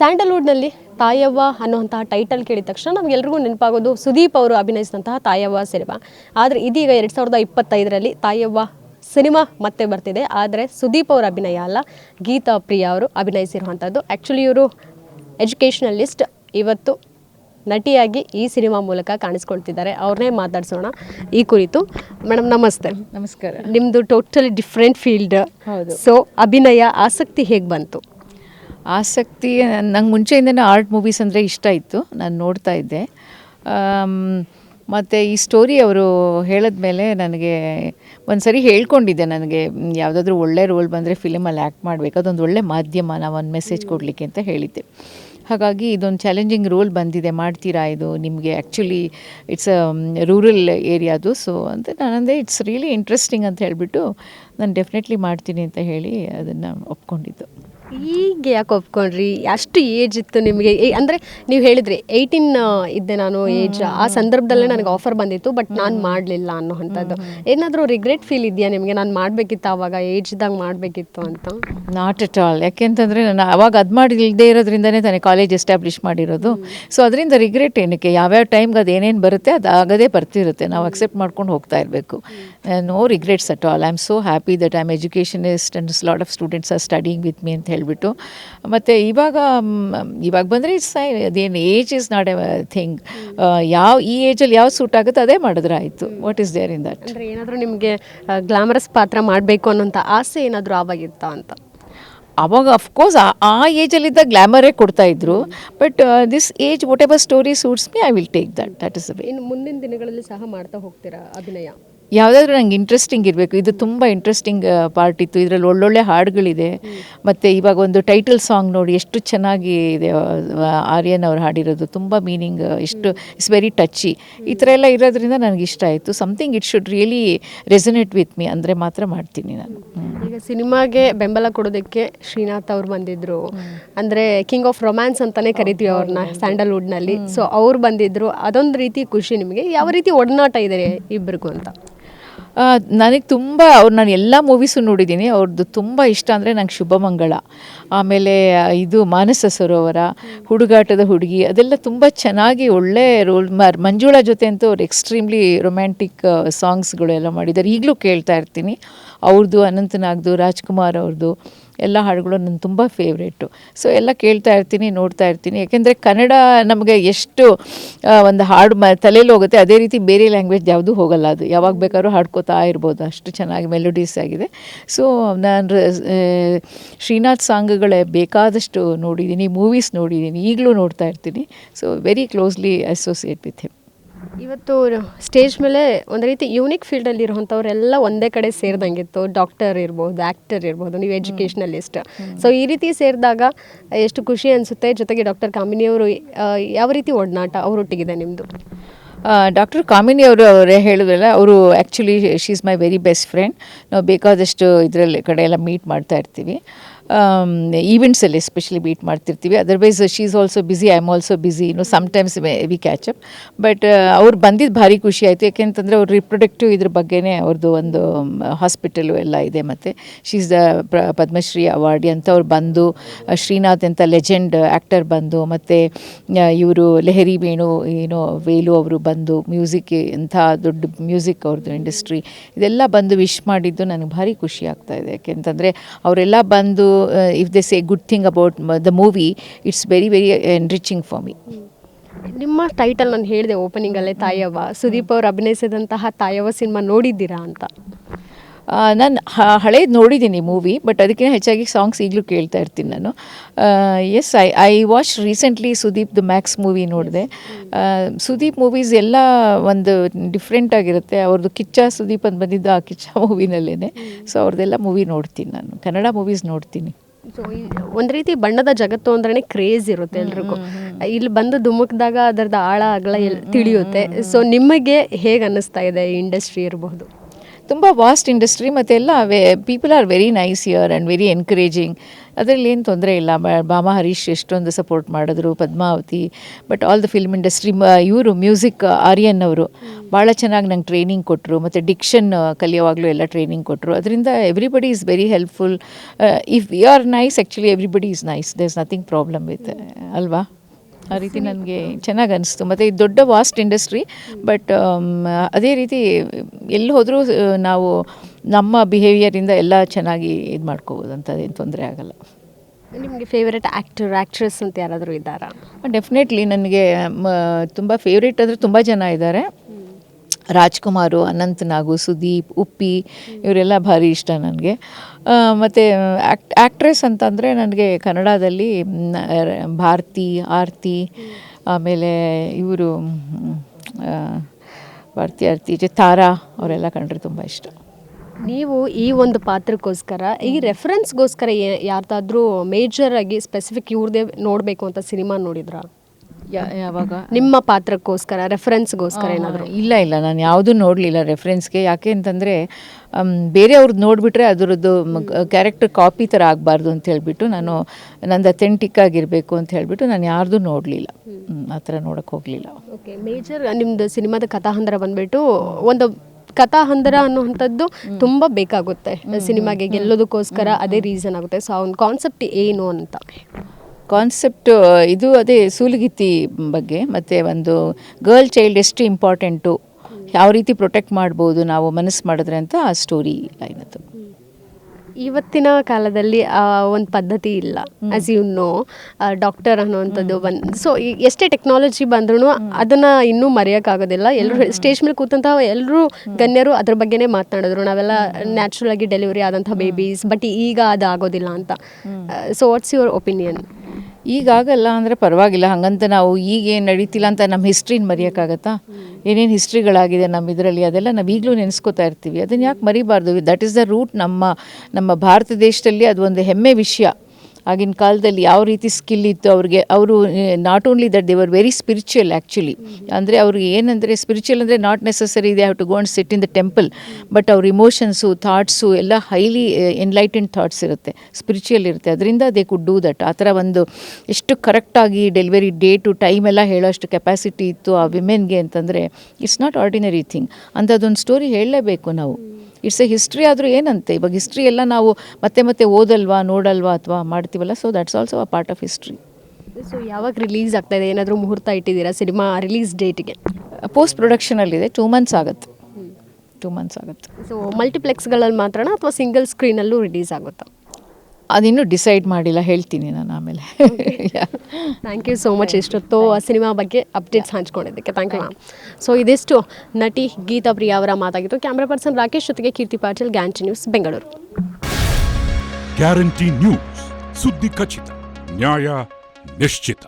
ಸ್ಯಾಂಡಲ್ವುಡ್ನಲ್ಲಿ ತಾಯವ್ವ ಅನ್ನುವಂತಹ ಟೈಟಲ್ ಕೇಳಿದ ತಕ್ಷಣ ನಮಗೆಲ್ರಿಗೂ ನೆನಪಾಗೋದು ಸುದೀಪ್ ಅವರು ಅಭಿನಯಿಸಿದಂತಹ ತಾಯವ್ವ ಸಿನಿಮಾ. ಆದರೆ ಇದೀಗ ಎರಡು ಸಾವಿರದ ಇಪ್ಪತ್ತೈದರಲ್ಲಿ ತಾಯವ್ವ ಸಿನಿಮಾ ಮತ್ತೆ ಬರ್ತಿದೆ. ಆದರೆ ಸುದೀಪ್ ಅವರ ಅಭಿನಯ ಅಲ್ಲ ಗೀತಾ ಪ್ರಿಯಾ ಅವರು ಅಭಿನಯಿಸಿರುವಂಥದ್ದು ಆ್ಯಕ್ಚುಲಿ ಇವರು ಎಜುಕೇಷನಲಿಸ್ಟ್ ಇವತ್ತು ನಟಿಯಾಗಿ ಈ ಸಿನಿಮಾ ಮೂಲಕ ಕಾಣಿಸ್ಕೊಳ್ತಿದ್ದಾರೆ. ಅವ್ರನ್ನೇ ಮಾತಾಡ್ಸೋಣ ಈ ಕುರಿತು. ಮೇಡಮ್ ನಮಸ್ತೆ. ನಮಸ್ಕಾರ. ನಿಮ್ಮದು ಟೋಟಲಿ ಡಿಫ್ರೆಂಟ್ ಫೀಲ್ಡ್ ಹೌದು. ಸೊ ಅಭಿನಯ ಆಸಕ್ತಿ ಹೇಗೆ ಬಂತು? ಆಸಕ್ತಿ, ನಂಗೆ ಮುಂಚೆಯಿಂದನೇ ಆರ್ಟ್ ಮೂವೀಸ್ ಅಂದರೆ ಇಷ್ಟ ಇತ್ತು, ನಾನು ನೋಡ್ತಾ ಇದ್ದೆ. ಮತ್ತು ಈ ಸ್ಟೋರಿ ಅವರು ಹೇಳಿದ್ಮೇಲೆ ನನಗೆ ಒಂದು ಸರಿ ಹೇಳ್ಕೊಂಡಿದ್ದೆ ನನಗೆ ಯಾವುದಾದ್ರೂ ಒಳ್ಳೆ ರೋಲ್ ಬಂದರೆ ಫಿಲಮಲ್ಲಿ ಆ್ಯಕ್ಟ್ ಮಾಡಬೇಕು, ಅದೊಂದು ಒಳ್ಳೆ ಮಾಧ್ಯಮ, ನಾವು ಒಂದು ಮೆಸೇಜ್ ಕೊಡಲಿಕ್ಕೆ ಅಂತ ಹೇಳಿದ್ದೆ. ಹಾಗಾಗಿ ಇದೊಂದು ಚಾಲೆಂಜಿಂಗ್ ರೋಲ್ ಬಂದಿದೆ, ಮಾಡ್ತೀರಾ ಇದು? ನಿಮಗೆ ಆ್ಯಕ್ಚುಲಿ ಇಟ್ಸ್ ರೂರಲ್ ಏರಿಯಾದು ಸೊ ಅಂತ ನಾನಂದೆ ಇಟ್ಸ್ ರಿಯಲಿ ಇಂಟ್ರೆಸ್ಟಿಂಗ್ ಅಂತ ಹೇಳಿಬಿಟ್ಟು ನಾನು ಡೆಫಿನೆಟ್ಲಿ ಮಾಡ್ತೀನಿ ಅಂತ ಹೇಳಿ ಅದನ್ನು ಒಪ್ಕೊಂಡಿದ್ದು. ಈಗ ಯಾಕೆ ಒಪ್ಕೊಂಡ್ರಿ? ಅಷ್ಟು ಏಜ್ ಇತ್ತು ನಿಮಗೆ. ಅಂದರೆ ನೀವು ಹೇಳಿದ್ರಿ ಏಯ್ಟೀನ್ ಇದ್ದೆ ನಾನು ಏಜ್ ಆ ಸಂದರ್ಭದಲ್ಲೇ ನನಗೆ ಆಫರ್ ಬಂದಿತ್ತು ಬಟ್ ನಾನು ಮಾಡಲಿಲ್ಲ ಅನ್ನೋವಂಥದ್ದು ಏನಾದರೂ ರಿಗ್ರೆಟ್ ಫೀಲ್ ಇದೆಯಾ ನಿಮಗೆ? ನಾನು ಮಾಡಬೇಕಿತ್ತು ಆವಾಗ ಏಜ್ದಾಗ ಮಾಡಬೇಕಿತ್ತು ಅಂತ? ನಾಟ್ ಎಟ್ ಆಲ್ ಯಾಕೆಂತಂದರೆ ನಾನು ಅವಾಗ ಅದು ಮಾಡಿಲ್ಲದೆ ಇರೋದ್ರಿಂದನೇ ತಾನೇ ಕಾಲೇಜ್ ಎಸ್ಟಾಬ್ಲಿಷ್ ಮಾಡಿರೋದು. ಸೊ ಅದರಿಂದ ರಿಗ್ರೆಟ್ ಏನಕ್ಕೆ? ಯಾವ್ಯಾವ ಟೈಮ್ಗೆ ಅದು ಏನೇನು ಬರುತ್ತೆ ಅದು ಆಗದೇ ಬರ್ತಿರುತ್ತೆ. ನಾವು ಅಕ್ಸೆಪ್ಟ್ ಮಾಡ್ಕೊಂಡು ಹೋಗ್ತಾ ಇರಬೇಕು. No regrets at all I am so happy that I am educationist and lot of students are studying with me ಅಂತ ಹೇಳಿಬಿಟ್ಟು. ಮತ್ತು ಇವಾಗ ಇವಾಗ ಬಂದರೆ ಇಟ್ಸ್ ಅದೇನು age is not a thing ಯಾವ ಈ ಏಜಲ್ಲಿ ಯಾವ ಸೂಟ್ ಆಗುತ್ತೆ ಅದೇ ಮಾಡಿದ್ರೆ ಆಯಿತು. What is there in that ಅಂದರೆ ಏನಾದರೂ ನಿಮಗೆ ಗ್ಲಾಮರಸ್ ಪಾತ್ರ ಮಾಡಬೇಕು ಅನ್ನೋಂಥ ಆಸೆ ಏನಾದರೂ ಆವಾಗಿತ್ತಾ ಅಂತ? ಅವಾಗ ಅಫ್ಕೋರ್ಸ್ ಆ ಏಜಲ್ಲಿದ್ದ ಗ್ಲ್ಯಾಮರೇ ಕೊಡ್ತಾ ಇದ್ರು. But this age whatever story suits me I will take that that is ಇನ್ನು ಮುಂದಿನ ದಿನಗಳಲ್ಲಿ ಸಹ ಮಾಡ್ತಾ ಹೋಗ್ತೀರಾ ಅಭಿನಯ? ಯಾವುದಾದ್ರೂ ನಂಗೆ ಇಂಟ್ರೆಸ್ಟಿಂಗ್ ಇರಬೇಕು. ಇದು ತುಂಬ ಇಂಟ್ರೆಸ್ಟಿಂಗ್ ಪಾರ್ಟ್ ಇತ್ತು. ಇದರಲ್ಲಿ ಒಳ್ಳೊಳ್ಳೆ ಹಾಡುಗಳಿದೆ. ಮತ್ತು ಇವಾಗ ಒಂದು ಟೈಟಲ್ ಸಾಂಗ್ ನೋಡಿ ಎಷ್ಟು ಚೆನ್ನಾಗಿ ಇದೆ ಆರ್ಯನ್ ಅವ್ರು ಹಾಡಿರೋದು. ತುಂಬ ಮೀನಿಂಗ್ ಎಷ್ಟು ಇಟ್ಸ್ ವೆರಿ ಟಚ್ಚಿ ಈ ಥರ ಎಲ್ಲ ಇರೋದ್ರಿಂದ ನನಗೆ ಇಷ್ಟ ಆಯಿತು. Something it should really resonate with me ಅಂದರೆ ಮಾತ್ರ ಮಾಡ್ತೀನಿ ನಾನು. ಈಗ ಸಿನಿಮಾಗೆ ಬೆಂಬಲ ಕೊಡೋದಕ್ಕೆ ಶ್ರೀನಾಥ್ ಅವ್ರು ಬಂದಿದ್ದರು ಅಂದರೆ ಕಿಂಗ್ ಆಫ್ ರೊಮ್ಯಾನ್ಸ್ ಅಂತಲೇ ಕರಿತೀವಿ ಅವ್ರನ್ನ ಸ್ಯಾಂಡಲ್ವುಡ್ನಲ್ಲಿ ಸೊ ಅವ್ರು ಬಂದಿದ್ದರು ಅದೊಂದು ರೀತಿ ಖುಷಿ ನಿಮಗೆ. ಯಾವ ರೀತಿ ಒಡನಾಟ ಇದೆ ಇಬ್ಬರಿಗೂ ಅಂತ? ನನಗೆ ತುಂಬ ಅವ್ರು ನಾನು ಎಲ್ಲ ಮೂವೀಸು ನೋಡಿದ್ದೀನಿ ಅವ್ರದ್ದು ತುಂಬ ಇಷ್ಟ ಅಂದರೆ ನಂಗೆ ಶುಭಮಂಗಳ. ಆಮೇಲೆ ಇದು ಮಾನಸ ಸರೋವರ ಹುಡುಗಾಟದ ಹುಡುಗಿ ಅದೆಲ್ಲ ತುಂಬ ಚೆನ್ನಾಗಿ ಒಳ್ಳೆ ರೋಲ್ ಮಂಜುಳಾ ಜೊತೆ ಅಂತೂ ಅವ್ರು ಎಕ್ಸ್ಟ್ರೀಮ್ಲಿ ರೊಮ್ಯಾಂಟಿಕ್ ಸಾಂಗ್ಸ್ಗಳು ಎಲ್ಲ ಮಾಡಿದ್ದಾರೆ. ಈಗಲೂ ಕೇಳ್ತಾ ಇರ್ತೀನಿ. ಅವ್ರದ್ದು ಅನಂತನಾಗ್ದು ರಾಜ್ಕುಮಾರ್ ಅವ್ರದ್ದು ಎಲ್ಲ ಹಾಡುಗಳು ನನ್ನ ತುಂಬ ಫೇವ್ರೇಟು ಸೊ ಎಲ್ಲ ಕೇಳ್ತಾ ಇರ್ತೀನಿ, ನೋಡ್ತಾ ಇರ್ತೀನಿ. ಯಾಕೆಂದರೆ ಕನ್ನಡ ನಮಗೆ ಎಷ್ಟು ಒಂದು ಹಾಡು ಮ, ತಲೆಯಲ್ಲಿ ಹೋಗುತ್ತೆ, ಅದೇ ರೀತಿ ಬೇರೆ ಲ್ಯಾಂಗ್ವೇಜ್ ಯಾವುದೂ ಹೋಗಲ್ಲ ಅದು. ಯಾವಾಗ ಬೇಕಾದ್ರೂ ಹಾಡ್ಕೋತಾ ಇರ್ಬೋದು, ಅಷ್ಟು ಚೆನ್ನಾಗಿ ಮೆಲೋಡೀಸ್ ಆಗಿದೆ. ಸೊ ನಾನು ಶ್ರೀನಾಥ್ ಸಾಂಗ್ಗಳೇ ಬೇಕಾದಷ್ಟು ನೋಡಿದ್ದೀನಿ ಮೂವೀಸ್ ನೋಡಿದ್ದೀನಿ, ಈಗಲೂ ನೋಡ್ತಾ ಇರ್ತೀನಿ. So very closely associate with him ಇವತ್ತು ಸ್ಟೇಜ್ ಮೇಲೆ ಒಂದು ರೀತಿ ಯೂನಿಕ್ ಫೀಲ್ಡಲ್ಲಿ ಇರುವಂಥವ್ರೆಲ್ಲ ಒಂದೇ ಕಡೆ ಸೇರಿದಂಗಿತ್ತು. ಡಾಕ್ಟರ್ ಇರ್ಬೋದು ಆ್ಯಕ್ಟರ್ ಇರ್ಬೋದು, ನೀವು ಎಜುಕೇಷ್ನಲಿಸ್ಟ್ ಸೊ ಈ ರೀತಿ ಸೇರಿದಾಗ ಎಷ್ಟು ಖುಷಿ ಅನಿಸುತ್ತೆ? ಜೊತೆಗೆ ಡಾಕ್ಟರ್ ಕಾಮಿನಿಯವರು ಯಾವ ರೀತಿ ಒಡನಾಟ ಅವರೊಟ್ಟಿಗಿದೆ ನಿಮ್ಮದು ಡಾಕ್ಟರ್ ಕಾಮಿನಿ ಅವರು ಅವರೇ ಹೇಳಿದ್ರಲ್ಲ, ಅವರು actually she is my very best friend ನಾವು ಬೇಕಾದಷ್ಟು ಇದರಲ್ಲಿ ಕಡೆ ಎಲ್ಲ ಮೀಟ್ ಮಾಡ್ತಾ ಇರ್ತೀವಿ. ಈವೆಂಟ್ಸಲ್ಲಿ ಎಸ್ಪೆಷಲಿ ಮೀಟ್ ಮಾಡ್ತಿರ್ತೀವಿ. Otherwise she is also busy I am also busy ಇನ್ನು sometimes we catch up but ಅವ್ರು ಬಂದಿದ್ದು ಭಾರಿ ಖುಷಿ ಆಯಿತು. ಯಾಕೆಂತಂದರೆ ಅವ್ರು ರಿಪ್ರೊಡಕ್ಟಿವ್ ಇದ್ರ ಬಗ್ಗೆನೇ ಅವ್ರದ್ದು ಒಂದು ಹಾಸ್ಪಿಟಲು ಎಲ್ಲ ಇದೆ ಮತ್ತು. She is the Padmashri awardee ಅಂತ ಅವ್ರು ಬಂದು ಶ್ರೀನಾಥ್ ಅಂತ ಲೆಜೆಂಡ್ ಆ್ಯಕ್ಟರ್ ಬಂದು, ಮತ್ತು ಇವರು ಲೆಹರಿ ವೇಣು, ಏನೋ ವೇಲು ಅವರು ಬಂದು ಮ್ಯೂಸಿಕ್ ಇಂಥ ದೊಡ್ಡ ಮ್ಯೂಸಿಕ್ ಅವ್ರದ್ದು ಇಂಡಸ್ಟ್ರಿ ಇದೆಲ್ಲ ಬಂದು ವಿಶ್ ಮಾಡಿದ್ದು ನನಗೆ ಭಾರಿ ಖುಷಿ ಆಗ್ತಾಯಿದೆ ಯಾಕೆಂತಂದರೆ ಅವರೆಲ್ಲ ಬಂದು if they say good thing about the movie it's very very enriching for me ನಿಮ್ಮ ಟೈಟಲ್ ನಾನು ಹೇಳಿದೆ ಓಪನಿಂಗಲ್ಲೇ ತಾಯವ್ವ. ಸುದೀಪ್ ಅವರು ಅಭಿನಯಿಸಿದಂತಹ ತಾಯವ್ವ ಸಿನಿಮಾ ನೋಡಿದ್ದೀರಾ ಅಂತ? ನಾನು ಹಳೇದು ನೋಡಿದ್ದೀನಿ ಮೂವಿ ಬಟ್ ಅದಕ್ಕಿಂತ ಹೆಚ್ಚಾಗಿ ಸಾಂಗ್ಸ್ ಈಗಲೂ ಕೇಳ್ತಾ ಇರ್ತೀನಿ ನಾನು. Yes I I watch recently Sudeep the Max movie ನೋಡಿದೆ. ಸುದೀಪ್ ಮೂವೀಸ್ ಎಲ್ಲ ಒಂದು ಡಿಫ್ರೆಂಟ್ ಆಗಿರುತ್ತೆ. ಅವ್ರದ್ದು ಕಿಚ್ಚ ಸುದೀಪ್ ಅಂತ ಬಂದಿದ್ದು ಆ ಕಿಚ್ಚ ಮೂವಿನಲ್ಲೇ ಸೊ ಅವ್ರದ್ದೆಲ್ಲ ಮೂವಿ ನೋಡ್ತೀನಿ ನಾನು. ಕನ್ನಡ ಮೂವೀಸ್ ನೋಡ್ತೀನಿ. ಸೊ ಒಂದು ರೀತಿ ಬಣ್ಣದ ಜಗತ್ತು ಅಂದ್ರೆ ಕ್ರೇಜ್ ಇರುತ್ತೆ ಎಲ್ರಿಗೂ. ಇಲ್ಲಿ ಬಂದು ಧುಮುಕ್ದಾಗ ಅದರದ ಆಳ ಅಗಲ ತಿಳಿಯುತ್ತೆ. ಸೊ ನಿಮಗೆ ಹೇಗೆ ಅನ್ನಿಸ್ತಾ ಇದೆ ಈ ಇಂಡಸ್ಟ್ರಿ ಇರಬಹುದು? ತುಂಬ ವಾಸ್ಟ್ ಇಂಡಸ್ಟ್ರಿ ಮತ್ತು ಎಲ್ಲ way people are very nice here and very encouraging ಅದರಲ್ಲಿ ಏನು ತೊಂದರೆ ಇಲ್ಲ. ಭಾಮ ಹರೀಶ್ ಎಷ್ಟೊಂದು ಸಪೋರ್ಟ್ ಮಾಡಿದ್ರು Padmavati but all the film industry ಇವರು ಮ್ಯೂಸಿಕ್ ಆರ್ಯನ್ ಅವರು. ಭಾಳ ಚೆನ್ನಾಗಿ ನಂಗೆ ಟ್ರೈನಿಂಗ್ ಕೊಟ್ಟರು ಮತ್ತು ಡಿಕ್ಷನ್ ಕಲಿಯೋವಾಗಲೂ ಎಲ್ಲ ಟ್ರೈನಿಂಗ್ ಕೊಟ್ಟರು ಅದರಿಂದ everybody is very helpful if you are nice actually everybody is nice there is nothing problem with ಅಲ್ವಾ? ಆ ರೀತಿ ನನಗೆ ಚೆನ್ನಾಗಿ ಅನಿಸ್ತು. ಮತ್ತು ಇದು ದೊಡ್ಡ ವಾಸ್ಟ್ ಇಂಡಸ್ಟ್ರಿ ಬಟ್ ಅದೇ ರೀತಿ ಎಲ್ಲಿ ಹೋದರೂ ನಾವು ನಮ್ಮ ಬಿಹೇವಿಯರಿಂದ ಎಲ್ಲ ಚೆನ್ನಾಗಿ ಇದು ಮಾಡ್ಕೋಬೋದು ಅಂತ ಅದೇನು ತೊಂದರೆ ಆಗಲ್ಲ. ನಿಮಗೆ ಫೇವ್ರೇಟ್ ಆ್ಯಕ್ಟರ್ ಆ್ಯಕ್ಟ್ರೆಸ್ ಅಂತ ಯಾರಾದರೂ ಇದ್ದಾರಾ? ಡೆಫಿನೆಟ್ಲಿ ನನಗೆ ತುಂಬ ಫೇವ್ರೇಟ್ ಅಂದರೆ ತುಂಬ ಜನ ಇದ್ದಾರೆ. ರಾಜ್ಕುಮಾರು ಅನಂತ್ ನಾಗು ಸುದೀಪ್, ಉಪ್ಪಿ ಇವರೆಲ್ಲ ಭಾರಿ ಇಷ್ಟ ನನಗೆ. ಮತ್ತು ಆ್ಯಕ್ಟ್ ಆ್ಯಕ್ಟ್ರೆಸ್ ಅಂತಂದರೆ ನನಗೆ ಕನ್ನಡದಲ್ಲಿ ಭಾರತಿ, ಆರ್ತಿ, ಆಮೇಲೆ ಇವರು ಭಾರತಿ, ಆರ್ತಿ ಜೊತೆ ತಾರಾ ಅವರೆಲ್ಲ ಕಂಡ್ರೆ ತುಂಬ ಇಷ್ಟ. ನೀವು ಈ ಒಂದು ಪಾತ್ರಕ್ಕೋಸ್ಕರ, ಈ ರೆಫರೆನ್ಸ್ಗೋಸ್ಕರ ಯಾರ್ದಾದ್ರೂ ಮೇಜರ್ ಆಗಿ ಸ್ಪೆಸಿಫಿಕ್ ಇವ್ರದೇ ನೋಡಬೇಕು ಅಂತ ಸಿನಿಮಾ ನೋಡಿದ್ರಾ? ಯಾ ಯಾವಾಗ? ನಿಮ್ಮ ಪಾತ್ರಕ್ಕೋಸ್ಕರ ರೆಫರೆನ್ಸ್ಗೋಸ್ಕರ ಏನಾದರೂ? ಇಲ್ಲ ಇಲ್ಲ ನಾನು ಯಾವುದೂ ನೋಡಲಿಲ್ಲ ರೆಫರೆನ್ಸ್ಗೆ ಯಾಕೆ ಅಂತಂದರೆ ಬೇರೆಯವ್ರದ್ದು ನೋಡಿಬಿಟ್ರೆ ಅದರದ್ದು ಕ್ಯಾರೆಕ್ಟರ್ ಕಾಪಿ ಥರ ಆಗಬಾರ್ದು ಅಂತ ಹೇಳ್ಬಿಟ್ಟು ನಾನು ನಂದು ಅಥೆಂಟಿಕ್ ಆಗಿರಬೇಕು ಅಂತ ಹೇಳಿಬಿಟ್ಟು ನಾನು ಯಾರ್ದು ನೋಡಲಿಲ್ಲ. ಆ ಥರ ನೋಡೋಕ್ಕೆ ಹೋಗಲಿಲ್ಲ. ಓಕೆ ಮೇಜರ್ ನಿಮ್ದು ಸಿನಿಮಾದ ಕಥಾಹಂದರ ಬಂದ್ಬಿಟ್ಟು ಒಂದು ಕಥಾಹಂದರ ಅನ್ನುವಂಥದ್ದು ತುಂಬ ಬೇಕಾಗುತ್ತೆ ಸಿನಿಮಾಗೆ ಗೆಲ್ಲೋದಕ್ಕೋಸ್ಕರ ಅದೇ ರೀಸನ್ ಆಗುತ್ತೆ. ಸೊ ಅವ್ನ ಕಾನ್ಸೆಪ್ಟ್ ಏನು ಅಂತ? ಕಾನ್ಸೆಪ್ಟ್ ಇದು ಅದೇ ಸೂಲಗಿತ್ತಿ ಬಗ್ಗೆ ಮತ್ತು ಒಂದು ಗರ್ಲ್ ಚೈಲ್ಡ್ ಎಷ್ಟು ಇಂಪಾರ್ಟೆಂಟು ಯಾವ ರೀತಿ ಪ್ರೊಟೆಕ್ಟ್ ಮಾಡ್ಬೋದು ನಾವು ಮನಸ್ಸು ಮಾಡಿದ್ರೆ ಅಂತ ಆ ಸ್ಟೋರಿ ಲೈನ್ ಅದು. ಇವತ್ತಿನ ಕಾಲದಲ್ಲಿ ಆ ಒಂದು ಪದ್ಧತಿ ಇಲ್ಲ ಆಸ್ ಯು ನೋ ಡಾಕ್ಟರ್ ಅನ್ನೋವಂಥದ್ದು ಬಂದು ಸೊ ಎಷ್ಟೇ ಟೆಕ್ನಾಲಜಿ ಬಂದ್ರೂ ಅದನ್ನ ಇನ್ನೂ ಮರೆಯೋಕ್ಕಾಗೋದಿಲ್ಲ. ಎಲ್ಲರೂ ಸ್ಟೇಜ್ ಮೇಲೆ ಕೂತಂತಹ ಎಲ್ಲರೂ ಗಣ್ಯರು ಅದ್ರ ಬಗ್ಗೆನೇ ಮಾತನಾಡಿದ್ರು. ನಾವೆಲ್ಲ ನ್ಯಾಚುರಲ್ ಆಗಿ ಡೆಲಿವರಿ ಆದಂಥ ಬೇಬೀಸ್ ಬಟ್ ಈಗ ಅದು ಆಗೋದಿಲ್ಲ ಅಂತ ಸೊ ವಾಟ್ಸ್ ಯುವರ್ ಒಪಿನಿಯನ್ ಈಗಾಗಲ್ಲ ಅಂದರೆ ಪರವಾಗಿಲ್ಲ. ಹಾಗಂತ ನಾವು ಈಗೇನು ನಡೀತಿಲ್ಲ ಅಂತ ನಮ್ಮ ಹಿಸ್ಟ್ರಿನ ಮರೆಯೋಕ್ಕಾಗತ್ತಾ? ಏನೇನು ಹಿಸ್ಟ್ರಿಗಳಾಗಿದೆ ನಮ್ಮ ಇದರಲ್ಲಿ? ಅದೆಲ್ಲ ನಾವು ಈಗಲೂ ನೆನೆಸ್ಕೋತಾ ಇರ್ತೀವಿ. ಅದನ್ನು ಯಾಕೆ ಮರಿಬಾರ್ದು? ದಟ್ ಈಸ್ ದ ರೂಟ್ ನಮ್ಮ ನಮ್ಮ ಭಾರತ ದೇಶದಲ್ಲಿ ಅದು ಒಂದು ಹೆಮ್ಮೆ ವಿಷಯ. ಆಗಿನ ಕಾಲದಲ್ಲಿ ಯಾವ ರೀತಿ ಸ್ಕಿಲ್ ಇತ್ತು ಅವ್ರಿಗೆ, ಅವರು not only that they were very spiritual actually ಅಂದರೆ ಅವ್ರಿಗೆ ಏನಂದರೆ ಸ್ಪಿರಿಚುವಲ್ ಅಂದರೆ ನಾಟ್ ನೆಸಸರಿ ಇದೆ have to go and sit in the temple but ಅವ್ರ ಇಮೋಷನ್ಸು ಥಾಟ್ಸು ಎಲ್ಲ ಹೈಲಿ ಎನ್ಲೈಟೆಂಡ್ ಥಾಟ್ಸ್ ಇರುತ್ತೆ ಸ್ಪಿರಿಚುವಲ್ ಇರುತ್ತೆ. ಅದರಿಂದ ದೇ ಕುಡ್ ಡೂ ದಟ್ ಆ ಥರ ಒಂದು ಎಷ್ಟು ಕರೆಕ್ಟಾಗಿ ಡೆಲಿವರಿ ಡೇ ಟು ಟೈಮ್ ಎಲ್ಲ ಹೇಳೋಷ್ಟು ಕೆಪಾಸಿಟಿ ಇತ್ತು ಆ ವಿಮೆನ್ಗೆ ಅಂತಂದರೆ ಇಟ್ಸ್ ನಾಟ್ ಆರ್ಡಿನರಿ ಥಿಂಗ್ ಅಂಥದ್ದೊಂದು ಸ್ಟೋರಿ ಹೇಳಲೇಬೇಕು ನಾವು. ಇಟ್ಸ್ ಎ ಹಿಸ್ಟ್ರಿ ಆದರೂ ಏನಂತೆ? ಇವಾಗ ಹಿಸ್ಟ್ರಿ ಎಲ್ಲ ನಾವು ಮತ್ತೆ ಮತ್ತೆ ಓದಲ್ವಾ ನೋಡಲ್ವಾ ಅಥವಾ ಮಾಡ್ತೀವಲ್ಲ? So that's also a part of history so ಯಾವಾಗ ರಿಲೀಸ್ ಆಗ್ತಾ ಇದೆ? ಏನಾದರೂ ಮುಹೂರ್ತ ಇಟ್ಟಿದ್ದೀರಾ ಸಿನಿಮಾ ರಿಲೀಸ್ ಡೇಟಿಗೆ ಪೋಸ್ಟ್ ಪ್ರೊಡಕ್ಷನಲ್ಲಿದೆ ಟೂ ಮಂತ್ಸ್ ಆಗುತ್ತೆ. ಟೂ ಮಂತ್ಸ್ ಆಗುತ್ತೆ. ಸೊ ಮಲ್ಟಿಪ್ಲೆಕ್ಸ್ಗಳಲ್ಲಿ ಮಾತ್ರ ಅಥವಾ ಸಿಂಗಲ್ ಸ್ಕ್ರೀನಲ್ಲೂ ರಿಲೀಸ್ ಆಗುತ್ತಾ? ಅದಿನ್ನೂ ಡಿಸೈಡ್ ಮಾಡಿಲ್ಲ ಹೇಳ್ತೀನಿ ನಾನು ಆಮೇಲೆ. ಥ್ಯಾಂಕ್ ಯು ಸೋ ಮಚ್ ಇಷ್ಟೊತ್ತು ಆ ಸಿನಿಮಾ ಬಗ್ಗೆ ಅಪ್ಡೇಟ್ಸ್ ಹಂಚ್ಕೊಂಡಿದ್ದಕ್ಕೆ. ಥ್ಯಾಂಕ್ ಯು ಮ್ಯಾಮ್ ಸೊ ಇದಿಷ್ಟು ನಟಿ ಗೀತಾ ಪ್ರಿಯಾ ಅವರ ಮಾತಾಗಿತ್ತು ಕ್ಯಾಮ್ರಾ ಪರ್ಸನ್ ರಾಕೇಶ್ ಜೊತೆಗೆ Keerthi Patil guarantee news Bengaluru guarantee news ಸುದ್ದಿ ಖಚಿತ ನ್ಯಾಯ ನಿಶ್ಚಿತ.